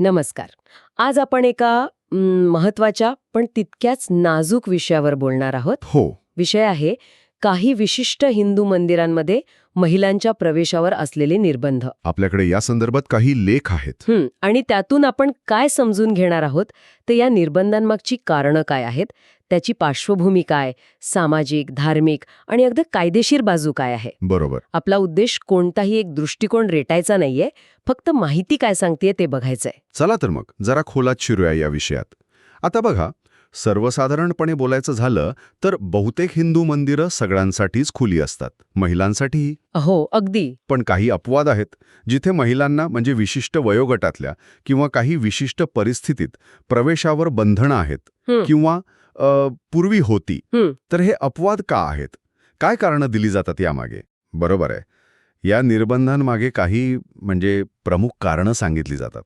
नमस्कार. आज आपण एका महत्त्वाच्या पण तितक्याच नाजूक विषयावर बोलणार आहोत. हो. विषय आहे काही विशिष्ट हिंदू मंदिरांमध्ये महिलांच्या प्रवेशावर असलेले निर्बंध. आपल्याकडे या संदर्भात काही लेख आहेत. हं, आणि त्यातून आपण काय समजून घेणार आहोत? तर या निर्बंधांमागची कारणं काय आहेत? त्याची पार्श्वभूमी काय? सामाजिक धार्मिक आणि अगदी कायदेशीर बाजू काय आहे? बरोबर. आपला उद्देश कोणताही एक दृष्टिकोन रेटायचा नाहीये फक्त माहिती काय सांगतेय ते बघायचंय. चला तर मग जरा खोलात शिरूया या विषयात. आता बघा सर्वसाधारणपणे बोलायचं झालं तर बहुतेक हिंदू मंदिरं सगळ्यांसाठीच खुली असतात. महिलांसाठीही. हो अगदी. पण काही अपवाद आहेत जिथे महिलांना म्हणजे विशिष्ट वयोगटातल्या किंवा काही विशिष्ट परिस्थितीत प्रवेशावर बंधनं आहेत. किंवा पूर्वी होती. तर हे अपवाद का आहेत? काय कारणं दिली जातात यामागे? बरोबर आहे. या निर्बंधांमागे काही म्हणजे प्रमुख कारणं सांगितली जातात.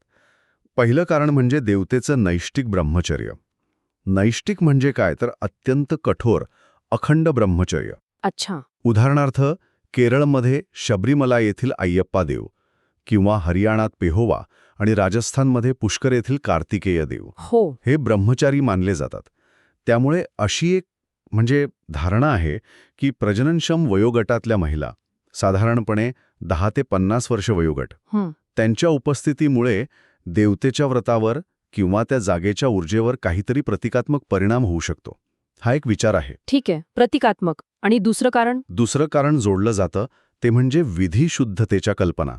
पहिलं कारण म्हणजे देवतेचं नैष्टिक ब्रह्मचर्य. नैष्टिक म्हणजे काय? तर अत्यंत कठोर अखंड ब्रह्मचर्य. अच्छा. उदाहरणार्थ केरळमध्ये शबरीमला येथील अय्यप्पा देव किंवा हरियाणात पेहोवा आणि राजस्थानमध्ये पुष्कर येथील कार्तिकेय देव हो. हे ब्रह्मचारी मानले जातात. त्यामुळे अशी एक म्हणजे धारणा आहे की प्रजननक्षम वयोगटातल्या महिला साधारणपणे दहा ते पन्नास वर्ष वयोगट. त्यांच्या उपस्थितीमुळे देवतेच्या व्रतावर किंवा त्या जागेच्या ऊर्जेवर काहीतरी प्रतिकात्मक परिणाम होऊ शकतो. हा एक विचार आहे. ठीक आहे प्रतिकात्मक. आणि दुसरं कारण? दुसरं कारण जोडलं जातं ते म्हणजे विधिशुद्धतेच्या कल्पना.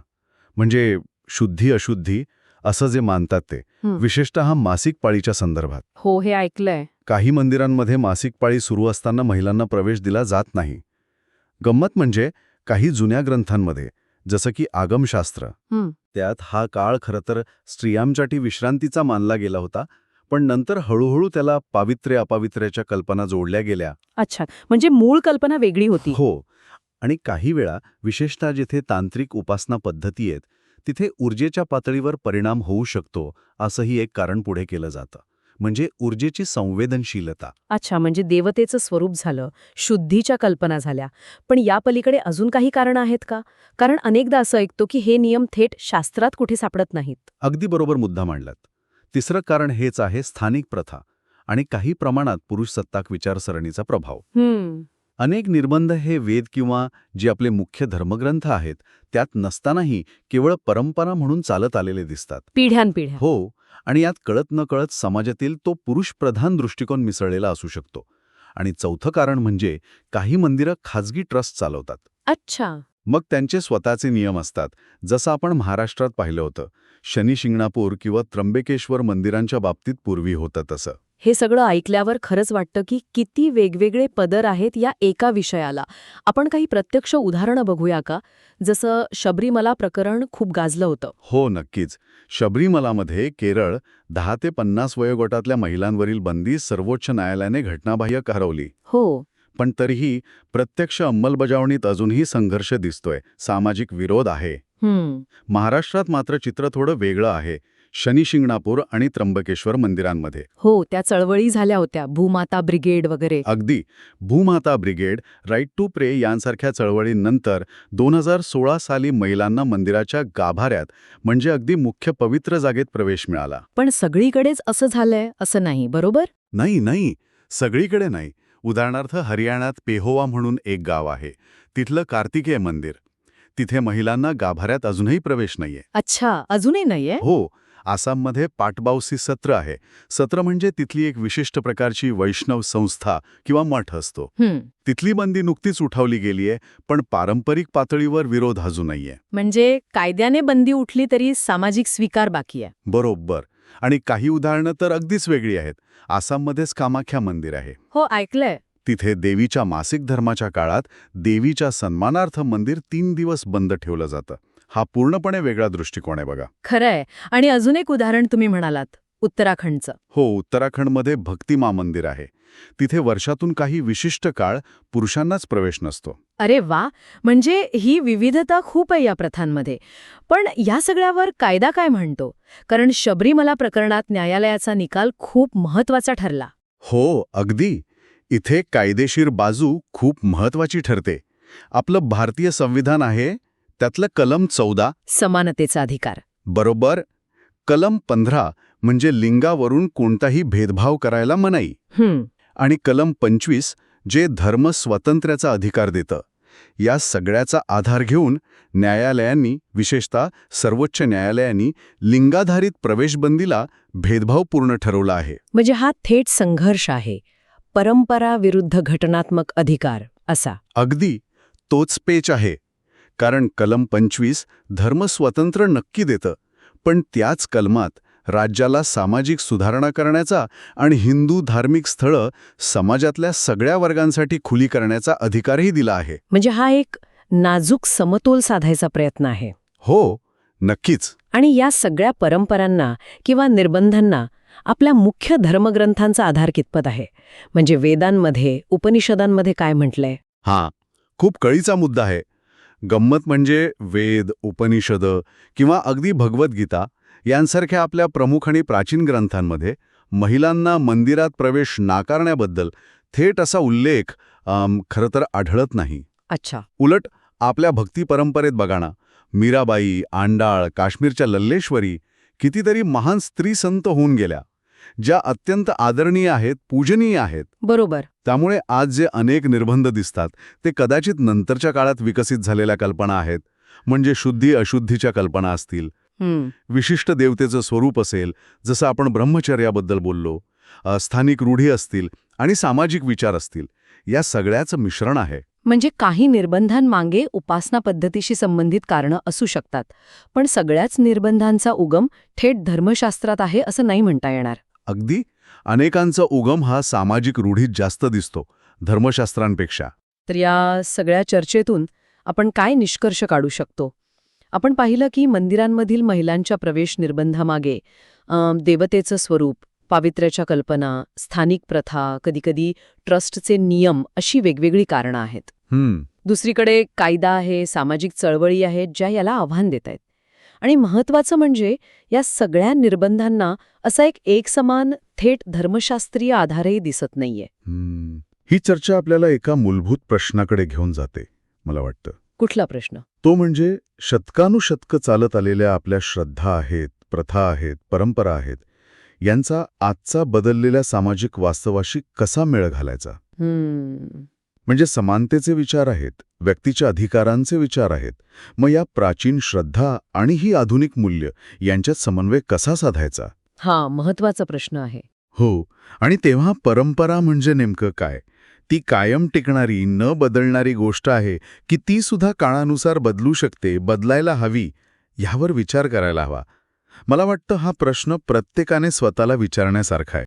म्हणजे शुद्धी अशुद्धी असं जे मानतात ते. विशेषतः मासिक पाळीच्या संदर्भात. हो हे ऐकलंय. काही मंदिरांमध्ये मासिक पाळी सुरू असताना महिलांना प्रवेश दिला जात नाही. गंमत म्हणजे काही जुन्या ग्रंथांमध्ये जसं की आगमशास्त्र. त्यात हा काळ खरं तर स्त्रियांसाठी विश्रांतीचा मानला गेला होता पण नंतर हळूहळू त्याला पावित्र्य अपावित्र्याच्या कल्पना जोडल्या गेल्या. अच्छा म्हणजे मूळ कल्पना वेगळी होती. हो. आणि काही वेळा विशेषतः जिथे तांत्रिक उपासना पद्धती आहेत तिथे ऊर्जेच्या पातळीवर परिणाम होऊ शकतो असंही एक कारण पुढे केलं जातं. म्हणजे ऊर्जेची संवेदनशीलता. अच्छा म्हणजे देवतेचं स्वरूप झालं शुद्धीच्या कल्पना झाल्या. पण या पलीकडे अजून काही कारण आहेत का? कारण अनेकदा असं ऐकतो की हे नियम थेट शास्त्रात कुठे सापडत नाहीत. अगदी बरोबर मुद्दा मांडलात. तिसरं कारण हेच आहे स्थानिक प्रथा आणि काही प्रमाणात पुरुष सत्ताक विचारसरणीचा प्रभाव. अनेक निर्बंध हे वेद किंवा जे आपले मुख्य धर्मग्रंथ आहेत त्यात नसतानाही केवळ परंपरा म्हणून चालत आलेले दिसतात. पिढ्यानपिढ्या. हो आणि यात कळत न कळत समाजातील तो पुरुषप्रधान दृष्टिकोन मिसळलेला असू शकतो. आणि चौथं कारण म्हणजे काही मंदिरं खाजगी ट्रस्ट चालवतात. अच्छा. मग त्यांचे स्वतःचे नियम असतात. जसं आपण महाराष्ट्रात पाहिलं होतं शनी शिंगणापूर किंवा त्र्यंबकेश्वर मंदिरांच्या बाबतीत पूर्वी होतं तसं. हे सगळं ऐकल्यावर खरंच वाटतं की किती वेगवेगळे पदर आहेत या एका विषयाला. आपण काही प्रत्यक्ष उदाहरणं बघूया का? जसं शबरीमला प्रकरण खूप गाजलं होतं. हो नक्कीच. शबरीमलामध्ये केरळ दहा ते पन्नास वयोगटातल्या महिलांवरील बंदी सर्वोच्च न्यायालयाने घटनाबाह्य ठरवली हो. पण तरीही प्रत्यक्ष अंमलबजावणीत अजूनही संघर्ष दिसतोय. सामाजिक विरोध आहे. महाराष्ट्रात मात्र चित्र थोडं वेगळं आहे. शनी शिंगणापूर आणि त्र्यंबकेश्वर मंदिरांमध्ये. हो त्या चळवळी झाल्या होत्या. भूमाता ब्रिगेड वगैरे. अगदी. भूमाता ब्रिगेड राईट टू प्रे यांसारख्या चळवळींनंतर दोन हजार सोळा साली महिलांना मंदिराच्या गाभाऱ्यात म्हणजे अगदी मुख्य पवित्र जागेत प्रवेश मिळाला. पण सगळीकडेच असं झालंय असं नाही बरोबर? नाही नाही. सगळीकडे नाही. उदाहरणार्थ हरियाणात पेहोवा म्हणून एक गाव आहे. तिथलं कार्तिकेय मंदिर. तिथे महिलांना गाभाऱ्यात अजूनही प्रवेश नाहीये. अच्छा अजूनही नाहीये? हो. आसाममध्ये पाटबावसी सत्र आहे. सत्र म्हणजे तिथली एक विशिष्ट प्रकारची वैष्णव संस्था किंवा मठ असतो. तिथली बंदी नुकतीच उठवली गेलीये पण पारंपरिक पातळीवर विरोध अजून नाहीये. म्हणजे कायद्याने बंदी उठली तरी सामाजिक स्वीकार बाकी आहे. बरोबर. आणि काही उदाहरणं तर अगदीच वेगळी आहेत. आसाममध्येच कामाख्या मंदिर आहे. हो ऐकलंय. तिथे देवीच्या मासिक धर्माच्या काळात देवीच्या सन्मानार्थ मंदिर तीन दिवस बंद ठेवलं जातं. हा पूर्णपणे वेगळा दृष्टिकोन आहे बघा. खरंय. आणि अजून एक उदाहरण तुम्ही म्हणालात उत्तराखंडचं. हो उत्तराखंडमध्ये भक्तिमा मंदिर आहे. तिथे वर्षातून काही विशिष्ट काळ पुरुषांनाच प्रवेश नसतो. अरे वा! म्हणजे ही विविधता खूप आहे या प्रथांमध्ये. पण या सगळ्यावर कायदा काय म्हणतो? कारण शबरीमला प्रकरणात न्यायालयाचा निकाल खूप महत्त्वाचा ठरला. हो अगदी. इथे कायदेशीर बाजू खूप महत्वाची ठरते. आपलं भारतीय संविधान आहे त्यातलं कलम चौदा. समानतेचा अधिकार. बरोबर. कलम पंधरा म्हणजे लिंगावरून कोणताही भेदभाव करायला मनाई. आणि कलम पंचवीस जे धर्म स्वातंत्र्याचा अधिकार देतं. या सगळ्याचा आधार घेऊन न्यायालयांनी विशेषतः सर्वोच्च न्यायालयांनी लिंगाधारित प्रवेशबंदीला भेदभावपूर्ण ठरवला आहे. म्हणजे हा थेट संघर्ष आहे. परंपरा विरुद्ध घटनात्मक अधिकार असा. अगदी. तोच पेच आहे. कारण कलम पंचवीस धर्मस्वतंत्र नक्की देतं. पण त्याच कलमात राज्याला सामाजिक सुधारणा करण्याचा आणि हिंदू धार्मिक स्थळं समाजातल्या सगळ्या वर्गांसाठी खुली करण्याचा अधिकारही दिला आहे. म्हणजे हा एक नाजूक समतोल साधायचा प्रयत्न आहे. हो नक्कीच. आणि या सगळ्या परंपरांना किंवा निर्बंधांना आपल्या मुख्य धर्मग्रंथांचा आधार कितपत आहे? म्हणजे वेदांमध्ये उपनिषदांमध्ये काय म्हटलंय? हां खूप कळीचा मुद्दा आहे. गंमत म्हणजे वेद उपनिषद किंवा अगदी भगवद्गीता यांसारख्या आपल्या प्रमुख आणि प्राचीन ग्रंथांमध्ये महिलांना मंदिरात प्रवेश नाकारण्याबद्दल थेट असा उल्लेख खरं तर आढळत नाही. अच्छा. उलट आपल्या भक्ती परंपरेत बघा ना मीराबाई आंडाळ काश्मीरच्या लल्लेश्वरी कितीतरी महान स्त्री संत होऊन गेल्या. ज्या अत्यंत आदरणीय आहेत पूजनीय आहेत. बरोबर. त्यामुळे आज जे अनेक निर्बंध दिसतात ते कदाचित नंतरच्या काळात विकसित झालेल्या कल्पना आहेत म्हणजे शुद्धी अशुद्धीच्या कल्पना असतील. विशिष्ट देवतेचं स्वरूप असेल जसं आपण ब्रह्मचर्याबद्दल बोललो स्थानिक रूढी असतील आणि सामाजिक विचार असतील या सगळ्याचं मिश्रण आहे. म्हणजे काही निर्बंधांमागे उपासना पद्धतीशी संबंधित कारणं असू शकतात पण सगळ्याच निर्बंधांचा उगम थेट धर्मशास्त्रात आहे असं नाही म्हणता येणार. अगदी अनेकांचा उगम हा सामाजिक रूढीत जास्त दिसतो धर्मशास्त्रांपेक्षा. तर या सगळ्या चर्चेतून आपण काय निष्कर्ष काढू शकतो? आपण पाहिलं की मंदिरांमधील महिलांच्या प्रवेश निर्बंधामागे देवतेचं स्वरूप पावित्र्याच्या कल्पना स्थानिक प्रथा कधीकधी ट्रस्टचे नियम अशी वेगवेगळी कारणं आहेत. दुसरीकडे कायदा आहे सामाजिक चळवळी आहेत ज्या याला आव्हान देत आहेत आणि महत्वाचं म्हणजे या सगळ्या निर्बंधांना असा एक एकसमान थेट धर्मशास्त्रीय आधारही दिसत नाहीये. हम्म. ही चर्चा आपल्याला एका मूलभूत प्रश्नाकडे घेऊन जाते मला वाटतं. कुठला प्रश्न? तो म्हणजे शतकानुशतकं चालत आलेल्या आपल्या श्रद्धा आहेत प्रथा आहेत परंपरा आहेत यांचा आजचा बदललेल्या सामाजिक वास्तवाशी कसा मेळ घालायचा? म्हणजे समानतेचे विचार आहेत व्यक्तीच्या अधिकारांचे विचार आहेत. मग या प्राचीन श्रद्धा आणि ही आधुनिक मूल्य यांच्यात समन्वय कसा साधायचा? हा महत्त्वाचा प्रश्न आहे. हो आणि तेव्हा परंपरा म्हणजे नेमकं काय? ती कायम टिकणारी न बदलणारी गोष्ट आहे की ती सुद्धा काळानुसार बदलू शकते बदलायला हवी ह्यावर विचार करायला हवा. मला वाटतं हा प्रश्न प्रत्येकाने स्वतःला विचारण्यासारखा आहे.